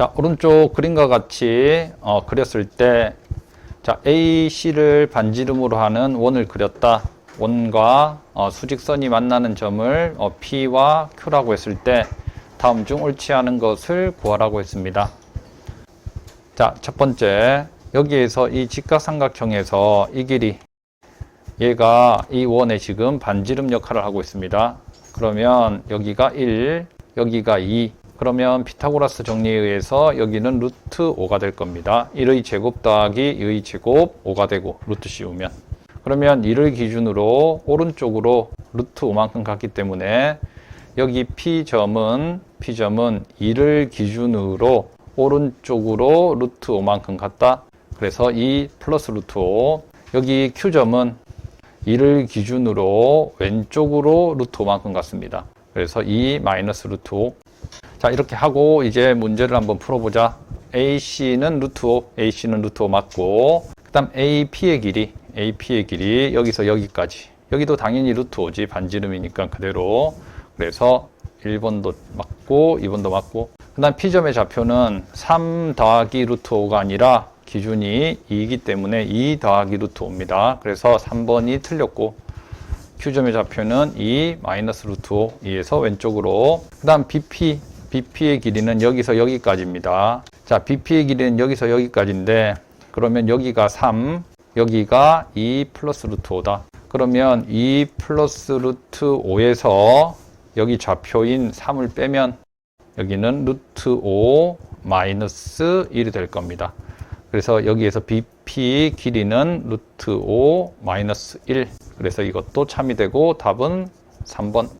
자, 오른쪽 그림과 같이 어, 그렸을 때 자, AC를 반지름으로 하는 원을 그렸다. 원과 어, 수직선이 만나는 점을 어, P와 Q라고 했을 때 다음 중 옳지 않은 것을 구하라고 했습니다. 자, 첫 번째. 여기에서 이 직각삼각형에서 이 길이 얘가 이 원에 지금 반지름 역할을 하고 있습니다. 그러면 여기가 1, 여기가 2. 그러면 피타고라스 정리에 의해서 여기는 루트 5가 될 겁니다. 1의 제곱 더하기 2의 제곱 5가 되고 루트 씌우면. 그러면 1을 기준으로 오른쪽으로 루트 5만큼 갔기 때문에 여기 P점은 P점은 2를 기준으로 오른쪽으로 루트 5만큼 갔다. 그래서 2 플러스 루트 5. 여기 Q점은 2를 기준으로 왼쪽으로 루트 5만큼 갔습니다. 그래서 2 마이너스 루트 5. 자, 이렇게 하고 이제 문제를 한번 풀어보자. AC는 루트 5, AC는 루트 5 맞고, 그 다음 AP의 길이, AP의 길이 여기서 여기까지. 여기도 당연히 루트 5지, 반지름이니까 그대로. 그래서 1번도 맞고, 2번도 맞고. 그 다음 P점의 좌표는 3 더하기 루트 5가 아니라 기준이 2이기 때문에 2 더하기 루트 5입니다. 그래서 3번이 틀렸고, Q점의 좌표는 2 마이너스 루트 5, 2에서 왼쪽으로. 그 다음 BP, BP의 길이는 여기서 여기까지입니다. 자, BP의 길이는 여기서 여기까지인데, 그러면 여기가 3, 여기가 2 플러스 루트 5다. 그러면 2 플러스 루트 5에서 여기 좌표인 3을 빼면 여기는 루트 5 마이너스 1이 될 겁니다. 그래서 여기에서 BP 길이는 루트 5 마이너스 1. 그래서 이것도 참이 되고 답은 3번